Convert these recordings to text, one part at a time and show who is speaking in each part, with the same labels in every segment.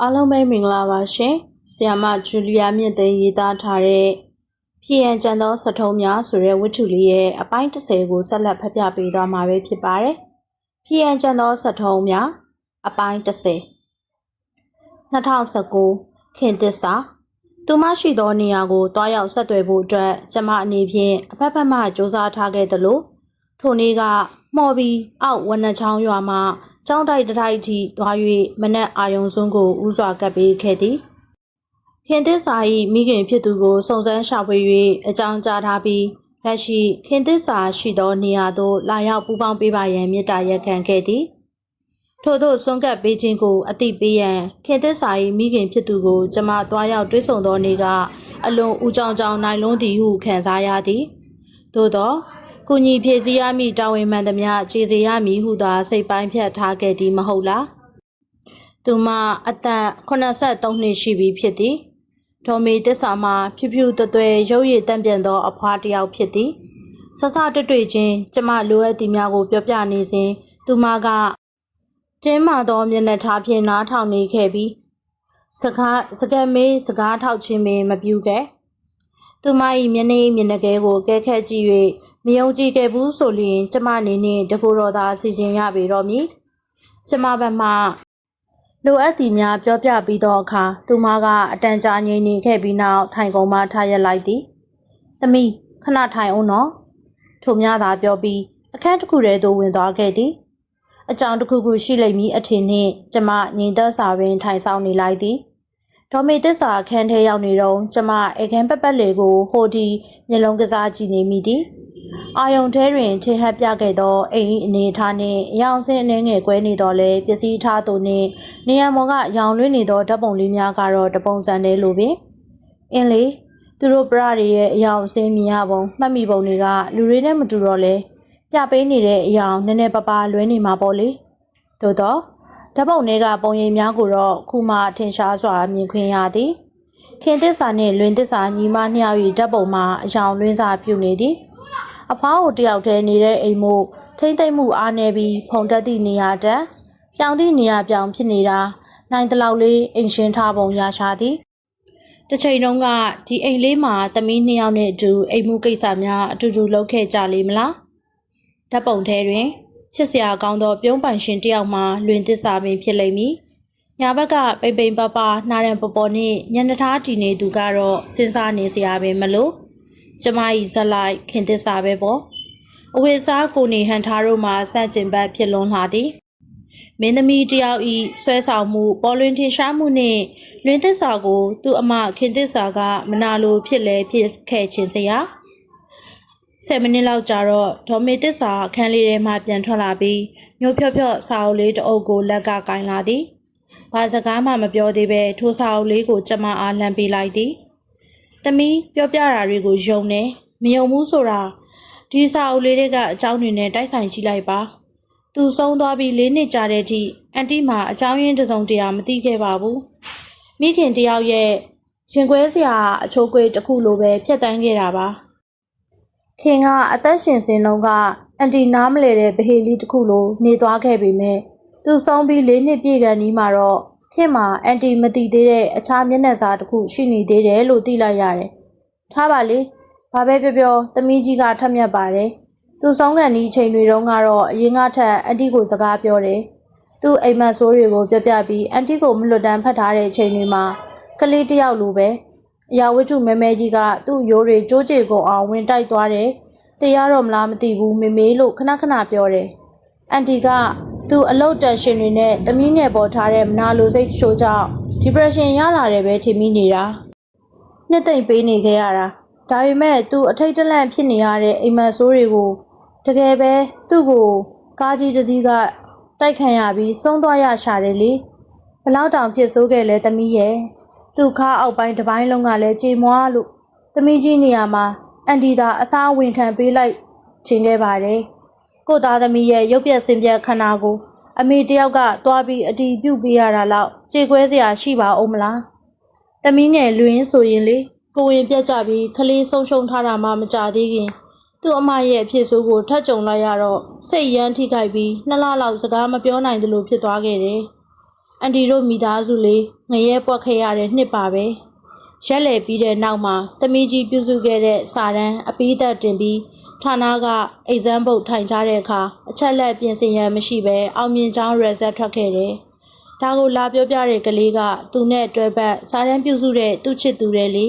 Speaker 1: အားလုံးပဲမင်္ဂလာပါရှင်။ဆီယာမဂျူလီယာမြင့်သိန်းရေးသားထားတဲ့ဖြစ်ရန်ကျန်သောစထုံးများဆိုတဲ့ဝတ္ထုလေးရဲ့အပိုင်း30ကိုဆက်လက်ဖတ်ပြပေးသွားမှာပဲဖြစ်ပါတယ်။ဖြစ်ရန်ကျန်သောစထုံးများအပိုင်း30 2019ခင်သစ္စာသူမရှိသောနေရာကိုတွားရောက်ဆက်သွယ်ဖို့အတွက်ကျမအနေဖြင့်အဖက်ဖက်မှစ조사ထားခဲ့သလိုထိုနေ့ကမော်ဘီအောက်ဝနချောင်းရွာမှ ကျောင်းတိုက်တစ်ထိုက်ထိသွား၍မနက်အာယုံစွန်းကိုဥစွာကပ်ပေးခဲ့သည်ခင်သစ္စာ၏မိခင်ဖြစ်သူကိုစုံစမ်းရှာဖွေ၍အကြောင်းကြားထားပြီးလက်ရှိခင်သစ္စာရှိသောနေရာသို့လာရောက်ပူးပေါင်းပေးပါရန်မေတ္တာရက်ခံခဲ့သည်ထို့သောဆွန့်ကပ်ပေးခြင်းကိုအတိပေးရန်ခင်သစ္စာ၏မိခင်ဖြစ်သူကိုကျမတွားရောက်တွေးဆုံသောနေ့ကအလွန်ဦးကြောင်ကြောင်နိုင်လွန်းသည်ဟုခံစားရသည်သို့သော ကုညီဖြည့်စည်းရမည့်တာဝန်မှန်သမျှခြေစေရမည်ဟုသာစိတ်ပိုင်းဖြတ်ထားခဲ့သည်မဟုတ်လားသူမအသက်83နှစ်ရှိပြီဖြစ်သည်ဒေါ်မေသစ္စာမှာဖြူဖြူသွဲသွဲရုပ်ရည်တန့်ပြန်သောအဖွားတစ်ယောက်ဖြစ်သည်ဆဆတွေ့တွေ့ချင်းကျမလိုအပ်သည်များကိုပြောပြနေစဉ်သူမကကျင်းမာသောမျက်နှာထားဖြင့်နားထောင်နေခဲ့ပြီးစကားစကက်မေးစကားထောက်ခြင်းပင်မပြုခဲ့သူမ၏မျက်နှာမျက်နှာကဲကိုကဲခက်ကြည့်၍ မယုံကြည်ခဲ့ဘူးဆိုလျှင်ကျမအနေနဲ့တကူတော်သာစီစဉ်ရပေတော့မည်ကျမဘက်မှလိုအပ်သည်များပြောပြပြီးသောအခါသူမကအတန်ကြာငြိမ်နေခဲ့ပြီးနောက်ထိုင်ကုန်မှထားရက်လိုက်သည်သမီးခဏထိုင်အောင်နော်ထိုများသာပြောပြီးအခန်းတစ်ခုထဲသို့ဝင်သွားခဲ့သည်အကြောင်းတစ်ခုခုရှိလိမ့်မည်အထင်နှင့်ကျမငြိမ်သက်စာပင်ထိုင်ဆောင်နေလိုက်သည်ဒေါ်မေသစ္စာအခန်းထဲရောက်နေတော့ကျမအခန်းပက်ပက်လေကိုဟိုဒီမျက်လုံးကစားကြည့်နေမိသည် အာယုံထဲတွင်ထင်ဟပ်ပြခဲ့သောအိမ်၏အနေအထားနှင့်အယောင်စင်းအနေငယ်ကွဲနေတော့လဲပစ္စည်းထားသူနှင့်နေရမော်ကရောင်လွှင့်နေသောဓာတ်ပုံလေးများကတော့တပုံစံတည်းလိုပင်အင်းလေသူတို့ပရတွေရဲ့အယောင်စင်းမြင်ရပုံမှတ်မိပုံတွေကလူတွေနဲ့မတူတော့လဲပြပေးနေတဲ့အရာနည်းနည်းပါးပါးလွဲနေမှာပေါ့လေသို့တော့ဓာတ်ပုံတွေကပုံရိပ်များကိုတော့ခုမှထင်ရှားစွာမြင်ခွင့်ရသည်ခင်သစ္စာနှင့်လွင်သစ္စာညီမနှစ်ယောက်၏ဓာတ်ပုံမှာအယောင်လွင်းစာပြုနေသည် အဖွားကိုတယောက်တည်းနေတဲ့အိမ်မို့ထိမ့်သိမ့်မှုအားနေပြီးဖုန်တက်သည့်နေရာတက်ပြောင်းသည့်နေရာပြောင်းဖြစ်နေတာနိုင်တလောက်လေးအိမ်ရှင်ထားပုံရရှာသည်တစ်ချိန်တုန်းကဒီအိမ်လေးမှာသမီးနှစ်ယောက်နဲ့အတူအိမ်မှုကိစ္စများအတူတူလုပ်ခဲ့ကြလေမလားဓာတ်ပုံထဲတွင်ချစ်စရာကောင်းသောပြုံးပိုင်ရှင်တစ်ယောက်မှလွင်သစ္စာပင်ဖြစ်လိမ့်မည်။ညာဘက်ကပိန်ပိန်ပပနှာရန်ပပေါ်နှင့်ညနေသားတည်နေသူကတော့စဉ်းစားနေစရာပင်မလို့ ကျမ၏ဇက်လိုက်ခင်သစ္စာပဲပေါ့။အဝိစားကိုနေဟန်ထားတို့မှစန့်ကျင်ဘက်ဖြစ်လွန်လာသည်။မင်းသမီးတစ်ယောက်ဤဆွဲဆောင်မှုပေါ်လွင်ထင်ရှားမှုနှင့်လွင်သစ္စာကို သူ့အမခင်သစ္စာကမနာလိုဖြစ်လဲဖြစ်ခဲ့ခြင်းစရာ။10မိနစ်လောက်ကြာတော့ဒေါ်မေတစ္စာအခန်းလေးထဲမှပြန်ထွက်လာပြီးညှို့ဖြော့ဖြော့စာအုပ်လေးတစ်အုပ်ကိုလက်ကကင်လာသည်။ဘာစကားမှမပြောသေးပဲထိုစာအုပ်လေးကိုကျမအားလှမ်းပေးလိုက်သည်။ သမီးပြောပြတာတွေကိုယုံနေမယုံဘူးဆိုတာဒီစာအုပ်လေးတွေကအကြောင်းတွေနဲ့တိုက်ဆိုင်ကြည့်လိုက်ပါ။သူဆုံးသွားပြီးလေးနှစ်ကြာတဲ့အထိအန်တီမှာအကြောင်းရင်းတစ်စုံတရာမသိခဲ့ပါဘူး။မိခင်တယောက်ရဲ့ရင်ခွဲစရာအချိုးကွေးတစ်ခုလိုပဲဖြတ်တန်းခဲ့တာပါ။ခင်ကအသက်ရှင်စင်လုံးကအန်တီနားမလဲတဲ့ဗဟေလီတစ်ခုလိုနေသွားခဲ့ပေမဲ့သူဆုံးပြီးလေးနှစ်ပြည့်ကန်ဒီမှာတော့ ခင်မှာအန်တီမသိသေးတဲ့အခြားမျက်နှာစာတစ်ခုရှိနေသေးတယ်လို့သိလိုက်ရတယ်။ထားပါလေ။ဘာပဲပြောပြောသမီးကြီးကထက်မြက်ပါတယ်။သူဆုံးကန်ဒီအချိန်တွေတုန်းကတော့အရင်ကထက်အန်တီကိုစကားပြောတယ်။သူ့အိမ်မက်ဆိုးတွေကိုပြောပြပြီးအန်တီကိုမလွတ်တမ်းဖတ်ထားတဲ့အချိန်တွေမှာကလေးတစ်ယောက်လိုပဲ။အရာဝတ္ထုမဲမဲကြီးကသူ့ရိုးတွေကြိုးကြေကုန်အောင်ဝင်တိုက်သွားတယ်။တရားတော့မလားမသိဘူးမေမေလို့ခဏခဏပြောတယ်။အန်တီက သူ့အလုတ်တန်ရှင်တွေနဲ့သမီးငယ်ပေါ်ထားတဲ့မနာလိုစိတ်ချိုးကြောင့် depression ရလာတယ်ပဲထင်မိနေတာ။နှစ်သိမ့်ပေးနေခဲ့ရတာ။ဒါပေမဲ့သူအထိတ်တလန့်ဖြစ်နေရတဲ့အိမ်မက်ဆိုးတွေကိုတကယ်ပဲသူ့ကိုကားကြီးတစ်စီးကတိုက်ခံရပြီးဆုံးသွားရရှာတယ်လေ။ဘလောက်တောင်ဖြစ်ဆိုးခဲ့လဲသမီးရဲ့။သူ့ခါအောက်ပိုင်းတစ်ပိုင်းလုံးကလည်းကြေမွားလို့သမီးကြီးနေရာမှာအန်တီသာအစားဝင်ခံပေးလိုက်ခြင်းခဲ့ပါတယ်။ ကို့သားသမီးရဲ့ရုပ်ပြက်စင်ပြက်ခန္ဓာကိုအမေတယောက်ကသွားပြီးအတီးပြုတ်ပေးရတာလောက်ကြေကွဲစရာရှိပါအောင်မလား။သမီးငယ်လွင်ဆိုရင်လေကိုဝင်ပြက်ကြပြီးခလေးဆုံးရှုံးထားတာမှမကြသေးခင်သူ့အမရဲ့အဖြစ်ဆိုးကိုထပ်ကြုံလိုက်ရတော့စိတ်ရမ်းထိခိုက်ပြီးနှစ်လလောက်စကားမပြောနိုင်သလိုဖြစ်သွားခဲ့တယ်။အန်တီတို့မိသားစုလေးငရဲပွက်ခဲ့ရတဲ့နှစ်ပါပဲရက်လေပြီးတဲ့နောက်မှာသမီးကြီးပြုစုခဲ့တဲ့စာတန်းအပီးသက်တင်ပြီး ဌာနက exam ပုတ်ထိုင်ကြတဲ့အခါအချက်လက်ပြင်ဆင်ရန်မရှိဘဲအောင်မြင်ကြောင်း result ထွက်ခဲ့တယ်ဒါကိုလာပြောပြတဲ့ကလေးကသူနဲ့တွဲပတ်စာတန်းပြုစုတဲ့သူ့ချစ်သူတဲ့လေ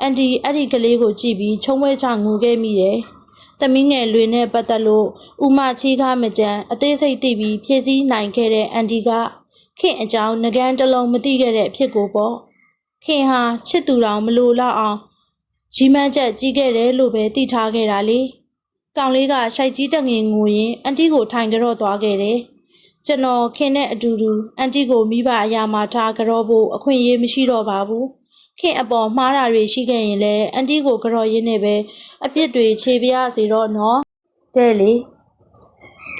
Speaker 1: အန်တီအဲ့ဒီကလေးကိုကြည့်ပြီးချုံဝဲချငိုခဲ့မိတယ်။တမင်းငယ်လွင်နဲ့ပတ်သက်လို့ဥမချီကားမကြမ်းအသေးစိတ်သိပြီးဖြည့်ဆည်းနိုင်ခဲ့တဲ့အန်တီကခင်အကြောင်းငကန်းတစ်လုံးမသိခဲ့တဲ့အဖြစ်ကိုပေါ့။ခင်ဟာချစ်သူတော်မလိုလောက်အောင် ရီမန်းချက်ကြီးခဲ့တယ်လို့ပဲသိထားခဲ့တာလေ။ကောင်လေးကရှိုက်ကြီးတက်ငင်ငိုရင်အန်တီကိုထိုင်ကြော့သွားခဲ့တယ်။ကျွန်တော်ခင်နဲ့အတူတူအန်တီကိုမိဘအရာမှာထားကြော့ဖို့အခွင့်အရေးမရှိတော့ပါဘူး။ခင်အပေါ်မှားတာတွေရှိခဲ့ရင်လည်းအန်တီကိုကြော့ရင်းနဲ့ပဲအပြစ်တွေခြေပြရစီတော့နော်တဲ့လေ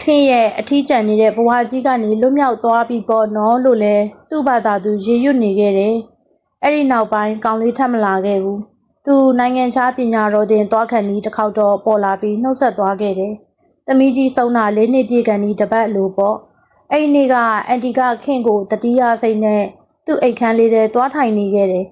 Speaker 1: ခင်ရဲ့အထီးကျန်နေတဲ့ဘဝကြီးကနေလွတ်မြောက်သွားပြီပေါ့နော်လို့လဲသူ့ဘာသာသူရေရွတ်နေခဲ့တယ်အဲ့ဒီနောက်ပိုင်းကောင်းလေးထပ်မလာခဲ့ဘူး သူနိုင်ငံခြားပညာတော်တင်သွားခံပြီးတစ်ခေါက်တော့ပေါ်လာပြီးနှုတ်ဆက်သွားခဲ့တယ်သမီးကြီးဆုံးတာလေးနှစ်ပြည့်ကန်ဒီတပတ်လိုပေါ့အဲ့ဒီနေ့ကအန်တီကခင်ကိုတတိယစိတ်နဲ့သူ့အိတ်ခမ်းလေးထဲသွားထိုင်နေခဲ့တယ်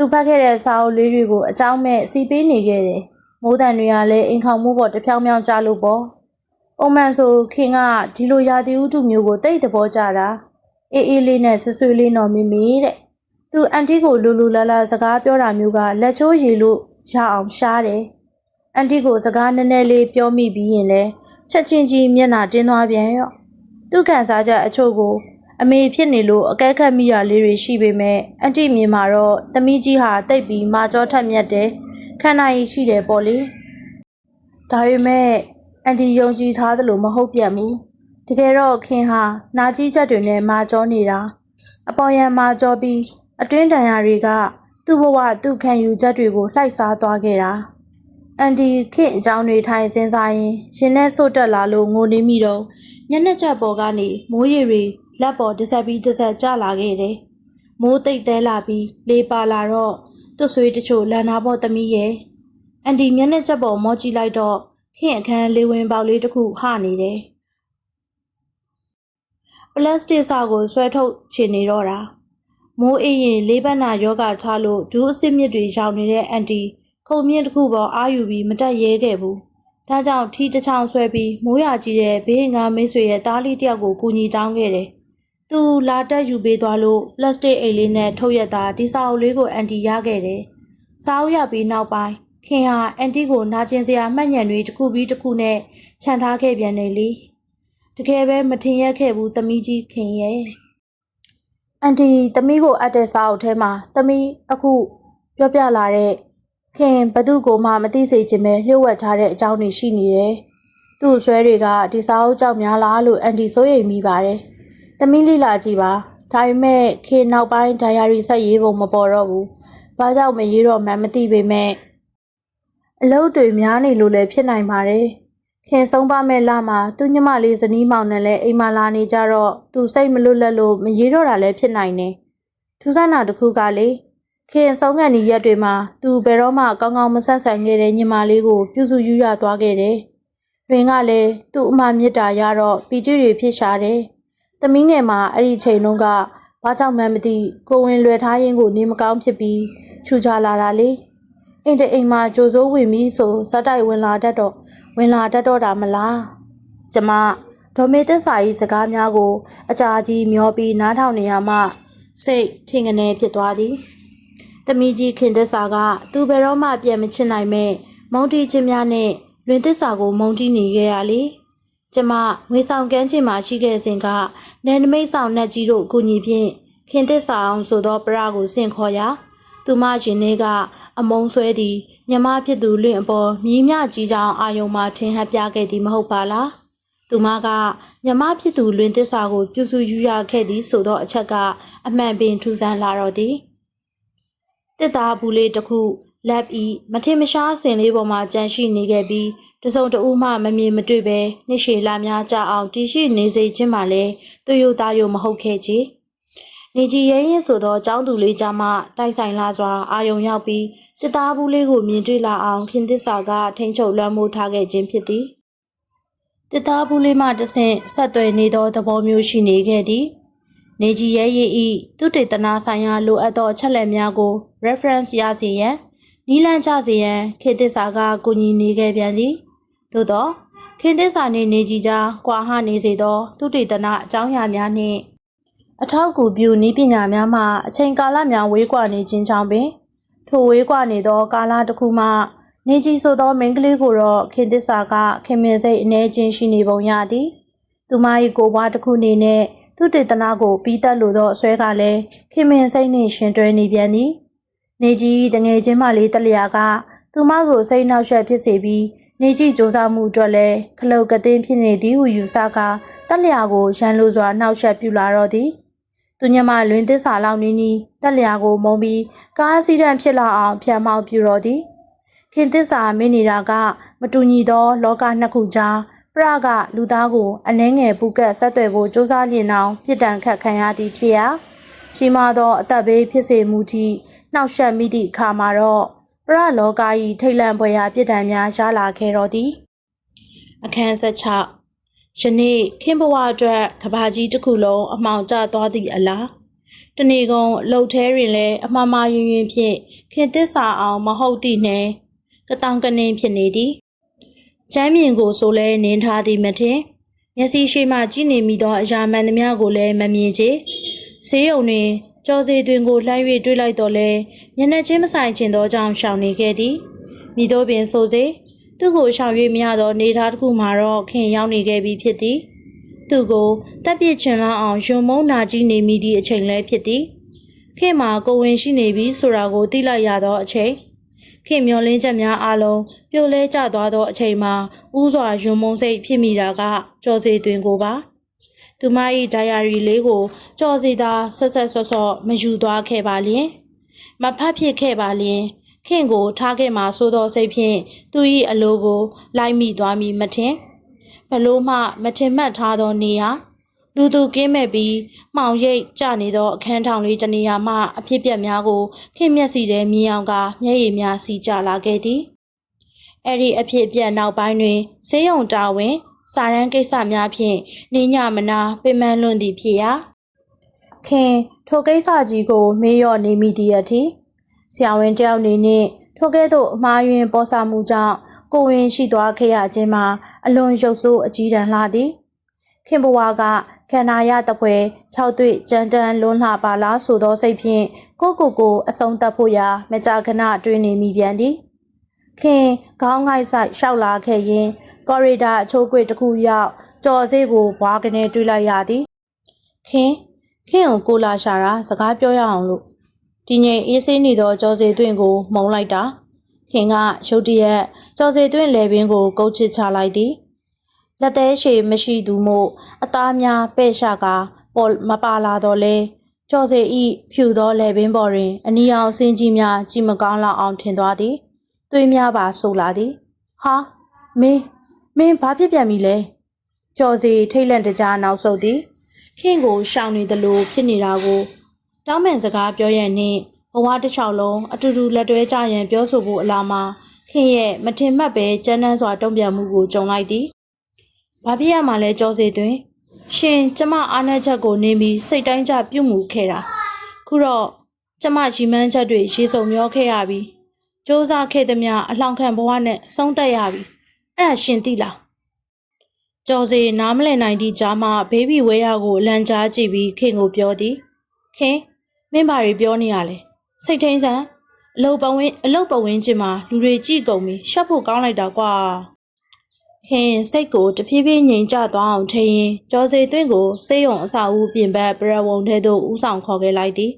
Speaker 1: သူဖတ်ခဲ့တဲ့စာအုပ်လေးတွေကိုအကြောင်းမဲ့စီပေးနေခဲ့တယ်။မိုးတန်တွေကလည်းအိမ်ခေါင်မှုပေါ်တဖြောင်းဖြောင်းကြလို့ပေါ့။အုံမှန်ဆိုခင်ကဒီလိုရာသီဥတုမျိုးကိုတိတ်တဘောကြတာ။အေးအေးလေးနဲ့ဆွဆွလေးနော်မိမိတဲ့။ သူအန်တီကိုလူလူလာလာစကားပြောတာမျိုးကလက်ချိုးရည်လို့ရအောင်ရှားတယ်။အန်တီကိုစကားနည်းနည်းလေးပြောမိပြီးရင်လဲချက်ချင်းကြီးမျက်နှာတင်းသွားပြန်ရော့။သူကန်စားချက်အချို့ကို အမေဖြစ်နေလို့အကဲခတ်မိရလေးတွေရှိပေမဲ့အန်တီမြင်မှာတော့သမီးကြီးဟာတိတ်ပြီးမာကြောထက်မြက်တယ်ခန္ဓာရည်ရှိတယ်ပေါ့လေဒါပေမဲ့အန်တီယုံကြည်ထားသလိုမဟုတ်ပြန်ဘူးတကယ်တော့ခင်ဟာနာကြီးချက်တွေနဲ့မာကြောနေတာအပေါ်ယံမာကြောပြီး အတွင်းတန်ရာတွေကသူ့ဘဝသူ့ခံယူချက်တွေကိုလှိုက်စားသွားခဲ့တာအန်တီခင်အကြောင်းတွေထိုင်စဉ်းစားရင်ရှင်နဲ့ဆို့တက်လာလို့ငိုနေမိတော့မျက်နှာချက်ပေါ်ကနေမိုးရေတွေလက်ပေါ်တစ်ဆက်ပြီးတစ်ဆက်ကျလာခဲ့တယ်။မိုးတိတ်တဲလာပြီးလေပါလာတော့သူ့ဆွေးတချို့လန်နာပေါ်သမီးရဲ့အန်တီမျက်နှာချက်ပေါ်မောကြည့်လိုက်တော့ခင်အခန်းလေးဝင်ပေါက်လေးတစ်ခုဟနေတယ်။ပလတ်စတစ်စာကိုဆွဲထုတ်ချင်နေတော့တာ မိုးအေးရင်လေးပတ်နာယောဂထားလို့ဒူးအစစ်မြစ်တွေရောက်နေတဲ့အန်တီခုံမြင့်တစ်ခုပေါ်အာယူပြီးမတက်ရဲခဲ့ဘူး။ဒါကြောင့်ထီတစ်ချောင်းဆွဲပြီးမိုးရွာကြီးတဲ့ဘေးငါမင်းဆွေရဲ့သားလေးတယောက်ကိုကူညီတောင်းခဲ့တယ်။သူလာတက်ယူပေးသွားလို့ပလတ်စတစ်အိတ်လေးနဲ့ထုတ်ရက်သားဒီစာအုပ်လေးကိုအန်တီရခဲ့တယ်။စာအုပ်ရပြီးနောက်ပိုင်းခင်ဟာအန်တီကိုနာကျင်စရာမှတ်ညံတွေတစ်ခုပြီးတစ်ခုနဲ့ခြံထားခဲ့ပြန်တယ်လေ။တကယ်ပဲမထင်ရက်ခဲ့ဘူးသမီးကြီးခင်ရဲ့။ အန်တီသမီးကိုအပ်တဲ့စာအုပ်ထဲမှာသမီးအခုပြောပြလာတဲ့ခင်ဘသူ့ကိုမှမသိစေချင်ပဲလျှို့ဝှက်ထားတဲ့အကြောင်းတွေရှိနေတယ်။သူ့ဆွဲတွေကဒီစာအုပ်ကြောင့်များလားလို့အန်တီစိုးရိမ်မိပါတယ်။သမီးလေးလာကြည့်ပါ။ဒါပေမဲ့ခင်နောက်ပိုင်းဒိုင်ယာရီဆက်ရေးပုံမပေါ်တော့ဘူး။ဘာကြောင့်မရေးတော့မှန်းမသိပေမဲ့အလုပ်တွေများနေလို့လည်းဖြစ်နိုင်ပါတယ်။ ခင်ဆုံးပါမဲ့လမှာသူ့ညမလေးဇနီးမောင်နဲ့လည်းအိမ်မှာလာနေကြတော့သူစိတ်မလွတ်လပ်လို့မရေးတော့တာလည်းဖြစ်နိုင်တယ်။ထူးဆန်းတာတစ်ခုကလေခင်ဆုံးခံဒီရက်တွေမှာသူဘယ်တော့မှကောင်းကောင်းမဆက်ဆံခဲ့တဲ့ညီမလေးကိုပြုစုယူရသွားခဲ့တယ်။တွင်ကလည်းသူ့အမမေတ္တာရတော့ပီတိတွေဖြစ်ရှာတယ်။သမီးငယ်မှာအဲ့ဒီချိန်တုန်းကဘာကြောင့်မှန်းမသိကိုဝင်လွယ်ထားရင်းကိုနေမကောင်းဖြစ်ပြီးခြူချလာတာလေ။အိမ်တအိမ်မှာကြိုစိုးဝင်ပြီးဆိုဇက်တိုက်ဝင်လာတတ်တော့ ဝင်လာတတ်တော့တာမလား။ကျမဒေါ်မေသစ္စာကြီးစကားများကို အကြာကြီးမျောပြီးနားထောင်နေရမှစိတ်ထင်ကနေဖြစ်သွားသည်။တမီးကြီးခင်သစ္စာကသူဘယ်တော့မှပြန်မချစ်နိုင်မဲ့မုံတီချင်းများနဲ့လွင်သစ္စာကိုမုံတီနေခဲ့ရလေကျမငွေဆောင်ကန်းချင်မှရှိခဲ့စဉ်ကနယ်နမိတ်ဆောင်နှက်ကြီးတို့အကူအညီဖြင့်ခင်သစ္စာအောင်ဆိုသောပရကိုစင့်ခေါ်ရာ သူမရှင်နေကအမုံဆွဲသည်ညမဖြစ်သူလွင့်အပေါ်မြည်မြကြီးကြောင်အာယုံမှထင်ဟပ်ပြခဲ့သည်မဟုတ်ပါလားသူမကညမဖြစ်သူလွင်သစ္စာကိုပြုစုယူရခဲ့သည်ဆိုသောအချက်ကအမှန်ပင်ထူးဆန်းလာတော့သည်တစ်သားဘူးလေးတစ်ခုလက်ဤမထင်မရှားစင်လေးပေါ်မှာကြန့်ရှိနေခဲ့ပြီးတစုံတဦးမှမမြင်မတွေ့ပဲနှစ်ရှည်လာများကြအောင်တည်ရှိနေစေခြင်းမှလည်းသူယုသားယုံမဟုတ်ခဲ့ကြ။ နေကြီးရဲရင်ဆိုသောចောင်းသူလေးကြမှတိုက်ဆိုင်လာစွာအာယုံရောက်ပြီးတစ်သားဘူးလေးကိုမြင်တွေ့လာအောင်ခင်သစ္စာကထိန်ချုပ်လွှမ်းမိုးထားခဲ့ခြင်းဖြစ်သည်။တစ်သားဘူးလေးမှတဆင့်ဆက်သွယ်နေသောသဘောမျိုးရှိနေခဲ့သည်။နေကြီးရဲရည်ဤသူတေသနာဆိုင်ရာလိုအပ်သောအချက်လက်များကို reference ရစေရန်နီးလန်းချစေရန်ခေတ်သစ္စာကကူညီနေခဲ့ပြန်သည်သို့သောခေတ်သစ္စာနှင့်နေကြီးကြားကွာဟနေစေသောသူတေသနာအကြောင်းအရာများနှင့် အထောက်အကူပြုနည်းပညာများမှအချိန်ကာလများဝေးကွာနေခြင်းကြောင့်ပင် ထိုဝေးကွာနေသော ကာလတစ်ခုမှ နေကြီးဆိုသောမိန်းကလေးကိုတော့ခင်သစ္စာကခင်မင်စိတ်အနေချင်းရှိနေပုံရသည်သူမ၏ကိုယ်ပွားတစ်ခုအနေနဲ့သူတေသနာကိုပြီးတက်လိုသောအစွဲကလည်းခင်မင်စိတ်နှင့်ရှင်တွဲနေပြန်သည်နေကြီးတငယ်ချင်းမလေးတက်လျာက သူမကိုစိတ်နှောက်ယှက်ဖြစ်စေပြီးနေကြီးစူးစမ်းမှုအတွက်လည်းခလုတ်ကသိန်းဖြစ်နေသည်ဟုယူဆကတက်လျာကိုရန်လိုစွာနှောက်ယှက်ပြုလာတော့သည် သူညမလွင်သစ္စာလောက်နီးနီးတက်လျာကိုမုံပြီးကားအစီးတန်းဖြစ်လာအောင်ဖြန့်မောက်ပြတော်သည်ခင်သစ္စာမင်းနေတာက မတူညီသော လောကနှစ်ခုကြားပရကလူသားကိုအနှဲငယ်ပူကတ်ဆက်သွယ်ဖို့စ조사လျင်အောင်ပြစ်ဒဏ်ခတ်ခံရသည်ဖြစ်ရာကြီးမားသောအသက်ဘေးဖြစ်စေမှုထိနှောက်ယှက်မိသည့်အခါမှာတော့ပရလောက၏ထိတ်လန့်ဖွယ်ရာပြစ်ဒဏ်များရလာခဲ့တော်သည်အခန်းဆက်6 ယနေ့ခင်ဘဝအတွက်ကဘာကြီးတစ်ခုလုံးအမှောင်ကျသွားသည့်အလားတဏီကုံလှုပ်သေးရင်လည်းအမှားမှားယွင်းယွင်းဖြင့်ခင်သစ္စာအောင်မဟုတ်သည့်နှင့်ကတောင်ကနင်းဖြစ်နေသည်ကျမ်းမြင်ကိုဆိုလဲနင်းထားသည်မထင်မျက်စိရှိမှကြည့်နေမိသောအရာမှန်သမျှကိုလည်းမမြင်ချေဈေးရုံတွင်ကြော်စီတွင်ကိုလှမ်း၍တွေးလိုက်တော့လဲမျက်နှာချင်းမဆိုင်ချင်သောကြောင့်ရှောင်နေခဲ့သည်မိတို့ပင်ဆိုစေ သူ့ကိုရှောင်၍မရသောနေသားတစ်ခုမှာတော့ခင်ရောက်နေခဲ့ပြီဖြစ်သည် သူကိုတက်ပြစ်ချင်လောက်အောင်ယုံမုန်းနာကြီးနေမိသည့်အချိန်လည်းဖြစ်သည်ခင်မှာကိုဝင်ရှိနေပြီဆိုတာကိုသိလိုက်ရသောအချိန်ခင်မျောလင်းချက်များအလုံးပြိုလဲကျသွားသောအချိန်မှာဥစွာယုံမုန်းစိတ်ဖြစ်မိတာကကြော်စီတွင်ကိုပါသူမ၏ဒိုင်ယာရီလေးကိုကြော်စီသာဆက်ဆက်ဆော့ဆော့မယူသွားခဲ့ပါလျင်မဖတ်ဖြစ်ခဲ့ပါလျင် ခင်ကိုထားခဲ့မှာဆိုသောစိတ်ဖြင့်သူ၏အလိုကိုလိုက်မိသွားမိမထင်ဘလို့မှမထင်မှတ်ထားသောနေရာလူသူကင်းမဲ့ပြီးမှောင်ရိပ်ကျနေသောအခန်းထောင်လေးတစ်နေရာမှအဖြစ်ပြက်များကိုခင်မျက်စီထဲမြင်အောင်ကမျက်ရည်များစီကျလာခဲ့သည်အဲ့ဒီအဖြစ်အပျက်နောက်ပိုင်းတွင်ဆေးရုံတာဝန်စာရန်ကိစ္စများဖြင့်နေညမနာပင်ပန်းလွန်သည်ဖြစ်ရာခင်ထိုကိစ္စကြီးကိုမေးလျော့နေမိသည့်အထိ ဆရာဝန်တယောက်အနေနဲ့ထိုကဲ့သို့အမှားယွင်းပေါ်ဆမှုကြောင့်ကိုဝင်ရှိသွားခဲ့ရခြင်းမှာအလွန်ရုပ်ဆိုးအကြီးတန်းလာသည်ခင်ဘဝကခန္ဓာရတပွဲ၆တွေ့ကြမ်းတမ်းလွန်းလှပါလားဆိုသောစိတ်ဖြင့်ကိုကိုကိုအဆုံးသတ်ဖို့ရာမကြာခဏတွင်နေမိပြန်သည်ခင်ခေါင်းငိုက်ဆိုင်ရှောက်လာခဲ့ရင် ကော်ရီဒါအချိုးကွေတစ်ခုရောက်ကြော်စေးကိုဘွားကနေတွေးလိုက်ရသည်ခင်ခင်ကိုကိုလာရှာတာစကားပြောရအောင်လို့ ဒီငယ်အေးဆေးနေသောကြော်စေသွင်းကို မုံလိုက်တာခင်ကရုတ်တရက်ကြော်စေသွင်းလေပင်ကို ကုတ်ချစ်ချလိုက်သည်လက်သေးရှည်မရှိသူမို့အသားများပဲ့ရှာကပေါ်မပါလာတော့လဲကြော်စေဤဖြူသောလေပင်ပေါ်တွင် အနီအောင်စင်းကြီးများကြည်မကောင်းလောက်အောင်ထင်သွားသည်သွေးများပါဆိုလာသည်ဟာမင်းမင်းဘာဖြစ်ပြန်ပြီလဲကြော်စီထိတ်လန့်တကြားနောက်ဆုတ်သည်ခင်ကိုရှောင်နေသလိုဖြစ်နေတာကို တောင်းပန်စကားပြောရနှင့်ဘဝတစ်ချောင်းလုံးအတူတူလက်တွဲကြရန်ပြောဆိုဖို့အလားမှာခင်ရဲ့မထင်မှတ်ပဲကြမ်းတမ်းစွာတုံ့ပြန်မှုကိုကြုံလိုက်သည်ဘာဖြစ်ရမှလဲကြောစီတွင်ရှင်ကျမအားနည်းချက်ကိုနေပြီးစိတ်တိုင်းကျပြုတ်မှုခဲ့တာခုတော့ကျမရီမန်းချက်တွေရေစုံမျောခဲ့ရပြီစ조사ခဲ့သမျှအလောင်းခံဘဝနဲ့ဆုံးသက်ရပြီအဲ့ဒါရှင်သိလားကျော်စီနားမလည်နိုင်သည့်ကြားမှဘေဘီဝဲရကိုလန်ကြားကြည့်ပြီးခင်ကိုပြောသည်ခင် မင်းဘာတွေပြောနေရလဲစိတ်ထိန်ဆန်အလုတ်ပဝင်းအလုတ်ပဝင်းချင်းမှာလူတွေကြည့်ကုန်ပြီရှက်ဖို့ကောင်းလိုက်တာကွာခင်စိတ်ကိုတဖြည်းဖြည်းငြိမ်ကျသွားအောင်ထိရင်ကျော်စီသွင်းကိုစေးရုံအစာဦးပြင်ပပရဝုံထဲသို့ဦးဆောင်ခေါ်ခဲ့လိုက်သည်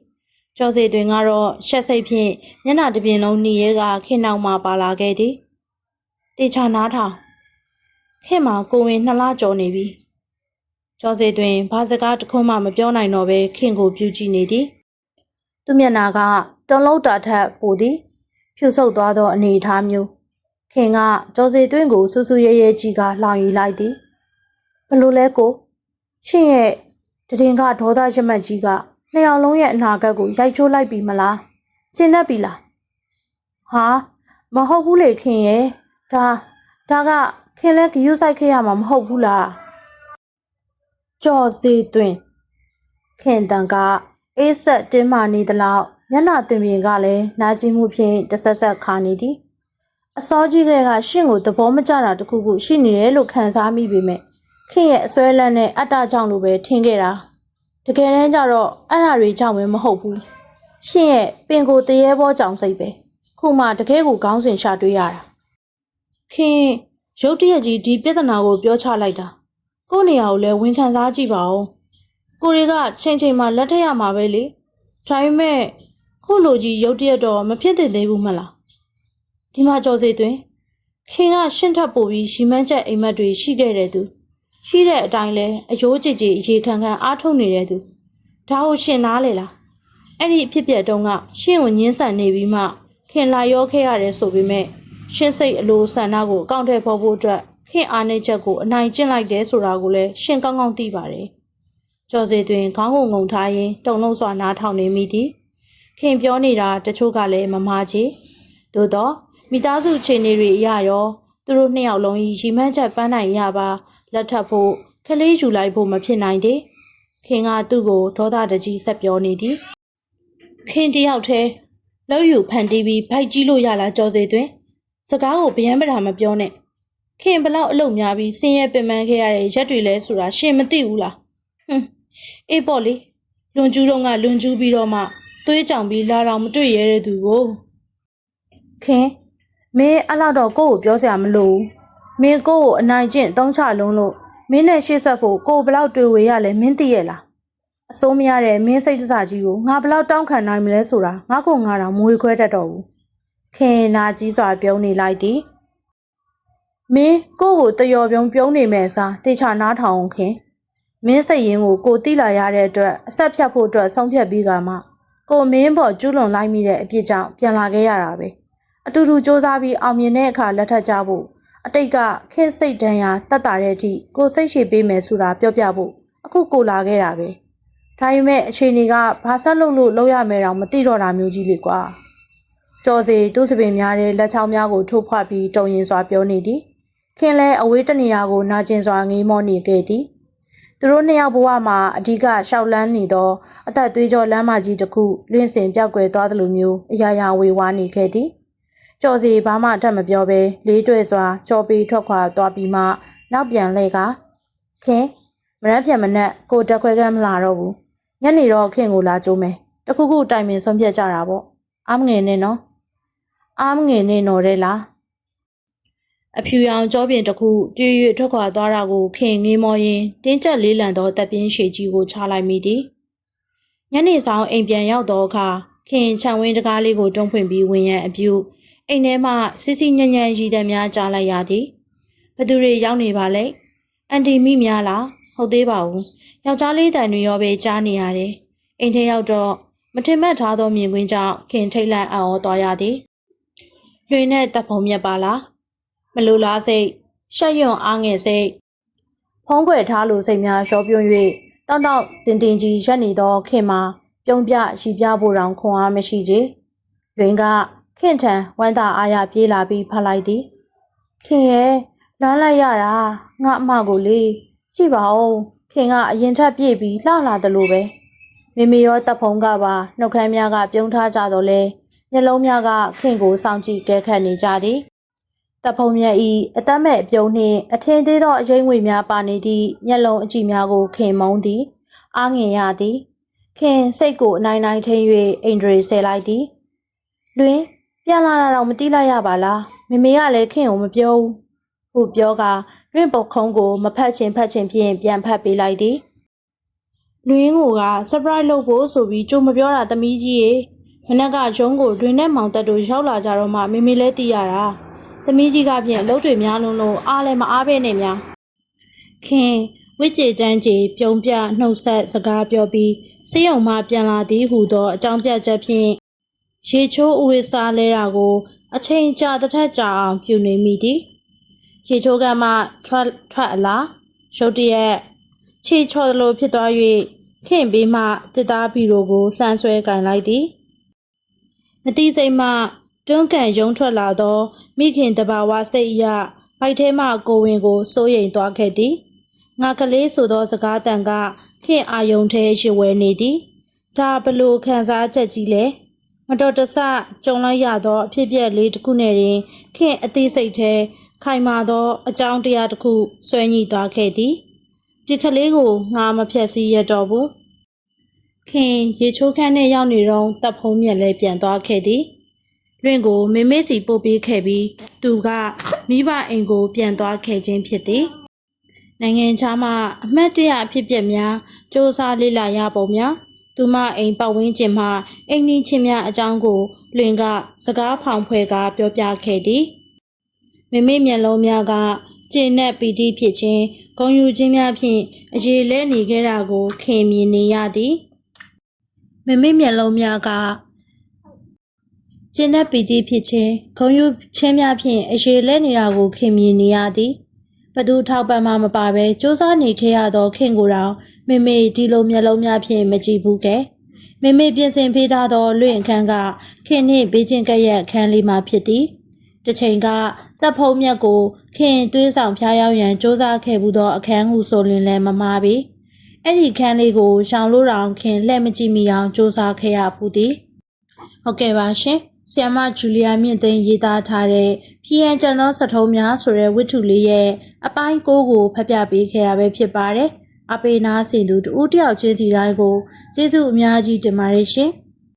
Speaker 1: ကျော်စီတွင်ကတော့ရှက်စိတ်ဖြင့်မျက်နှာတစ်ပြင်လုံးနှီးရဲကခင်နောက်မှပါလာခဲ့သည်တေချာနားထောင်ခင်မှာကိုဝင်နှစ်လကျော်နေပြီကျော်စီတွင်ဘာစကားတစ်ခုမှမပြောနိုင်တော့ဘဲခင်ကိုပြူကြည့်နေသည် သူမျက်နှာကတုံးလုံးတာထက်ပိုသည် ဖြူဆုပ်သွားသောအနေအထားမျိုးခင်ကကျော်စီတွင်းကိုစူးစူးရဲရဲကြီးကလောင်ရီလိုက်သည်ဘလို့လဲကိုရှင်ရဲ့တည်င်ကဒေါသရမတ်ကြီးကနှစ်ယောက်လုံးရဲ့အနာဂတ်ကိုရိုက်ချိုးလိုက်ပြီမလားကျင်တတ်ပြီလားဟာမဟုတ်ဘူးလေခင်ရဲ့ဒါဒါကခင်လဲဂယုစိုက်ခဲ့ရမှာမဟုတ်ဘူးလားကြော်စီတွင်ခင်တန်က အေးဆက်တင်းမာနေသလောက်မျက်နှာတွင်ပြင်ကလည်းနာကျင်မှုဖြင့်တဆက်ဆက်ခါနေသည်အစောကြီးကလေးကရှင့်ကိုသဘောမကျတာတခုခုရှိနေတယ်လို့ခံစားမိပေမဲ့ခင်ရဲ့အစွဲလန်းနဲ့အတ္တကြောင့်လို့ပဲထင်ခဲ့တာတကယ်တမ်းကျတော့အဲ့ဒါတွေကြောင့်ပဲမဟုတ်ဘူးရှင့်ရဲ့ပင်ကိုယ်တရေဘောကြောင့်စိတ်ပဲခုမှတကယ်ကိုခေါင်းစဉ်ရှာတွေးရတာခင်ရုတ်တရက်ကြီးဒီပြဿနာကိုပြောချလိုက်တာကိုယ့်နေရာကိုလည်းဝန်ခံစားကြည့်ပါဦး ကိုရီကချိန်ချိန်မှာလက်ထက်ရမှာပဲလေဒါပေမဲ့ခုလိုကြီးရုတ်တရက်တော့မဖြစ်သင့်သေးဘူးမလားဒီမှာကြော်စီသွင်းခင်ကရှင်းထပ်ပို့ပြီးရီမန်းချက်အိမ်မက်တွေရှိခဲ့တဲ့သူရှိတဲ့အတိုင်းလဲအယိုးကြည်ကြည်အရေခံခံအားထုတ်နေတဲ့သူဒါကိုရှင်နားလေလားအဲ့ဒီအဖြစ်ပြက်တုန်းကရှင့်ကိုညှင်းဆန်နေပြီးမှခင်လာရောခဲ့ရတယ်ဆိုပေမဲ့ရှင်းစိတ်အလိုဆန္ဒကိုအကောင့်ထဲပေါ်ဖို့အတွက်ခင်အားနေချက်ကိုအနိုင်ကျင့်လိုက်တယ်ဆိုတာကိုလည်းရှင့်ကောင်းကောင်းသိပါတယ် ကျော်စီတွင်ခေါင်းကိုငုံထားရင်းတုံလုံးစွာနားထောင်နေမိသည်ခင်ပြောနေတာတချို့ကလည်းမမာချေသို့တော့မိသားစုခြေနေတွေအရရောသူတို့နှစ်ယောက်လုံးဤရီမန်းချက်ပန်းနိုင်ရပါလက်ထပ်ဖို့ခလေးယူလိုက်ဖို့မဖြစ်နိုင်သေးခင်ကသူ့ကိုဒေါသတကြီးဆက်ပြောနေသည်ခင်တယောက်တည်းလောက်ယူဖန်တီးပြီးဖိုက်ကြီးလို့ရလားကျော်စီတွင်စကားကိုဗျမ်းပဓာမပြောနဲ့ခင်ဘလောက်အလုပ်များပြီးဆင်းရဲပင်ပန်းခဲ့ရတဲ့ရက်တွေလဲဆိုတာရှင်မသိဘူးလားဟွန်း အေးပေါ့လေလွန်ကျူးတော့ကလွန်ကျူးပြီးတော့မှသွေးကြောင်ပြီးလာတော့မတွေ့ရတဲ့သူကိုခင်မင်းအဲ့လောက်တော့ကိုယ့်ကိုပြောစရာမလိုဘူးမင်းကိုယ့်ကိုအနိုင်ကျင့်သုံးချလုံးလို့မင်းနဲ့ရှေ့ဆက်ဖို့ကိုယ်ဘလောက်တွေ့ဝေရလဲမင်းသိရဲ့လားအစိုးမရတဲ့မင်းစိတ်တစားကြီးကိုငါဘလောက်တောင်းခံနိုင်မလဲဆိုတာငါ့ကိုငါတော့မွေခွဲတတ်တော့ဘူးခင်နာကြီးစွာပြုံးနေလိုက်သည်မင်းကိုယ့်ကိုတယော်ပြုံးပြုံးနေမဲ့အစားတေချာနားထောင်အောင်ခင် မင်းစိတ်ရင်းကိုကိုတိလာရတဲ့အတွက်အဆက်ဖြတ်ဖို့အတွက်ဆုံးဖြတ်ပြီးကမှကိုမင်းပေါ်ကျူးလွန်လိုက်မိတဲ့အပြစ်ကြောင့်ပြန်လာခဲ့ရတာပဲအတူတူစ조사ပြီးအောင်မြင်တဲ့အခါလက်ထပ်ကြဖို့အတိတ်ကခင်းစိတ်ဒဏ်ရာတတ်တာတဲ့အထိကိုစိတ်ရှည်ပေးမယ်ဆိုတာပြောပြဖို့အခုကိုလာခဲ့တာပဲဒါပေမဲ့အချိန်တွေကဘာဆက်လုပ်လို့လုပ်ရမယ်တော့မသိတော့တာမျိုးကြီးလေကွာကျော်စီသူ့စပင်များတဲ့လက်ချောင်းများကိုထိုးဖွက်ပြီးတုံရင်စွာပြောနေသည်ခင်လဲအဝေးတနေရာကိုနာကျင်စွာငေးမောနေခဲ့သည် သူတို့နှစ်ယောက်ဘဝမှာအဓိကရှောက်လန်းနေသောအသက်သွေးကြောလမ်းမကြီးတစ်ခုလွင့်စင်ပြောက်ကွယ်သွားသလိုမျိုးအရာရာဝေဝါးနေခဲ့သည်ကျော်စီဘာမှအထက်မပြောဘဲလေးတွေ့စွာကြော်ပြီးထွက်ခွာသွားပြီးမှနောက်ပြန်လှည့်ကခင်မရက်ပြန်မနဲ့ကိုတက်ခွဲကမ်းမလာတော့ဘူးညနေတော့ခင်ကိုလာကြိုးမယ်တခုခုတိုင်ပင်ဆုံးဖြတ်ကြတာပေါ့အားမငယ်နဲ့နော်အားမငယ်နဲ့နော်တဲ့လား အဖြူရောင်ကြောပြင်တစ်ခုတည်ရွေထွက်ခွာသွားတာကိုခင်ငေးမောရင်းတင်းကျပ်လေးလံသောတပ်ပြင်းရှည်ကြီးကိုချလိုက်မိသည်ညနေဆောင်အိမ်ပြန်ရောက်သောအခါခင်ခြံဝင်းတကားလေးကိုတွန်းဖွင့်ပြီးဝင်ရန်အပြုအိမ်ထဲမှစစ်စစ်ညံ့ညံ့ရည်သည်များကြားလိုက်ရသည်ဘသူတွေရောက်နေပါလဲအန်တီမိများလားဟုတ်သေးပါဘူးယောက်ျားလေးတန်တွေရောပဲကြားနေရတယ်အိမ်ထဲရောက်တော့မထင်မှတ်ထားသောမြင်ကွင်းကြောင့်ခင်ထိတ်လန့်အံ့ဩသွားရသည်လွင်နဲ့တပ်ဖုံမြက်ပါလား မလိုလားစိတ်ရှက်ရွံ့အားငယ်စိတ်ဖုံးကွယ်ထားလိုစိတ်များရှောပြွန်း၍တောက်တောက်တင်တင်ကြီးရက်နေသောခင်မှာပြုံးပြရှိပြဖို့တောင်ခွန်အားမရှိကြ။တွင်ကခင်ထံဝမ်းသာအားရပြေးလာပြီးဖတ်လိုက်သည်။ခင်ရဲ့လွမ်းလိုက်ရတာငါအမကိုလေကြည့်ပါဦးခင်ကအရင်ထက်ပြည့်ပြီးလှလာတယ်လို့ပဲမိမိရောတပ်ဖုံးကပါနှုတ်ခမ်းများကပြုံးထားကြတော့လေမျက်လုံးများကခင်ကိုစောင့်ကြည့်ကဲခတ်နေကြသည် တပ်ဖုံမြတ်ဤအသက်မဲ့အပြုံးနှင့်အထင်သေးသောအရင်ငွေများပါနေသည့်မျက်လုံးအကြည့်များကိုခင်မုံသည်အားငင်ရသည် ခင်စိတ်ကိုအနိုင်နိုင်ထိန်၍အိန္ဒြေဆဲလိုက်သည်လွင်ပြန်လာတာတော့မတိလိုက်ရပါလားမမေကလည်းခင်ကိုမပြောဘူးဟုပြောကလွင်ပုတ်ခုံးကိုမဖတ်ချင်ဖတ်ချင်ဖြင့်ပြန်ဖတ်ပေးလိုက်သည်လွင်ကိုက surprise လုပ်ဖို့ဆိုပြီးကြိုမပြောတာသမီးကြီးရေမနက်ကဂျုံးကိုတွင်နဲ့မောင်တက်တို့ရောက်လာကြတော့မှမေမေလည်းသိရတာ သမီးကြီးကဖြင့်အလုပ်တွေများလုံးလို့အားလည်းမအားပဲနဲ့များခင်ဝိကြေတန်းကြီးပြုံးပြနှုတ်ဆက်စကားပြောပြီးစေယုံမှပြန်လာသည်ဟုသောအကြောင်းပြချက်ဖြင့်ရေချိုးအဝိစားလဲတာကို အချိန်ကြာတစ်ထက်ကြာအောင်ပြုနေမိသည်ရေချိုးကမှထွက်ထွက်အလားရုတ်တရက်ခြေချော်သလိုဖြစ်သွား၍ခင်ပြီးမှတစ်သားဘီရိုကိုလှမ်းဆွဲကင်လိုက်သည်မတိစိတ်မှ တွန်းကန်ရုံထွက်လာသော မိခင်တဘာဝစိတ်အရဘိုက်ထဲမှကိုဝင်ကိုစိုးရိမ်သွားခဲ့သည်ငါကလေးဆိုသောစကားတန်ကခင်အာယုံထဲရှိဝဲနေသည်ဒါဘလို့ခံစားချက်ကြီးလဲမတော်တဆကြုံလိုက်ရသောအဖြစ်အပျက်လေးတစ်ခုနဲ့တွင်ခင်အသေးစိတ်ထဲခိုင်မာသောအကြောင်းတရားတစ်ခုဆွဲညှိသွားခဲ့သည်ဒီကလေးကိုငါမဖြတ်စည်းရတော့ဘူးခင်ရေချိုးခန်းနဲ့ရောက်နေတော့တပ်ဖုံးမြက်လဲပြန်သွားခဲ့သည် လွင့်ကိုမေမေစီပို့ပေးခဲ့ပြီး သူကမိဘအိမ်ကို ပြန်သွားခဲ့ခြင်းဖြစ်သည်နိုင်ငံခြားမှအမတ်တရအဖြစ်ပြက်များစ조사လေ့လာရပုံများသူမအိမ်ပတ်ဝန်းကျင်မှအိမ်နီးချင်းများအကြောင်းကို လွင်က စကားဖောင်ဖွဲ့ကပြောပြခဲ့သည်မေမေမျက်လုံးများကကျဉ်နဲ့ပီတိဖြစ်ခြင်းဂုံယူခြင်းများဖြင့်အရေလဲနေခဲ့တာကို ခင်မြင်နေရသည်မေမေမျက်လုံးများက ကျင်းတဲ့ပီတိဖြစ်ခြင်းဂုံယူချင်းများဖြင့်အရေလဲနေတာကိုခင်မြင်နေရသည်ဘသူထောက်ပံ့မှမပါဘဲစူးစမ်းနေခဲ့ရသောခင်ကိုယ်တော်မေမေဒီလိုမျက်လုံးများဖြင့်မကြည့်ဘူးကဲမေမေပြင်ဆင်ပေးထားသောလွင့်အခန်းကခင်နှင့်ဘေးချင်းကပ်ရက်အခန်းလေးမှဖြစ်သည်တစ်ချိန်ကတပ်ဖုံးမြတ်ကိုခင်သွေးဆောင်ဖျားရောက်ရန်စူးစမ်းခဲ့မှုသောအခန်းဟုဆိုရင်လည်းမမှားပေအဲ့ဒီခန်းလေးကိုရှောင်လို့တောင်ခင်လှည့်မကြည့်မိအောင်စူးစမ်းခဲ့ရဘူးသည်ဟုတ်ကဲ့ပါရှင် ဆီယမဂျူလီယာမြင့်သိန်းရေးသားထားတဲ့ဖီယန်ကျန်သောစထုံးများဆိုတဲ့ဝတ္ထုလေးရဲ့အပိုင်း၉ကိုဖတ်ပြပေးခဲ့တာပဲဖြစ်ပါတယ်အပေနာစင်သူတူတယောက်ချင်းစီတိုင်းကိုကျေးဇူးအများကြီးတင်ပါတယ်ရှင်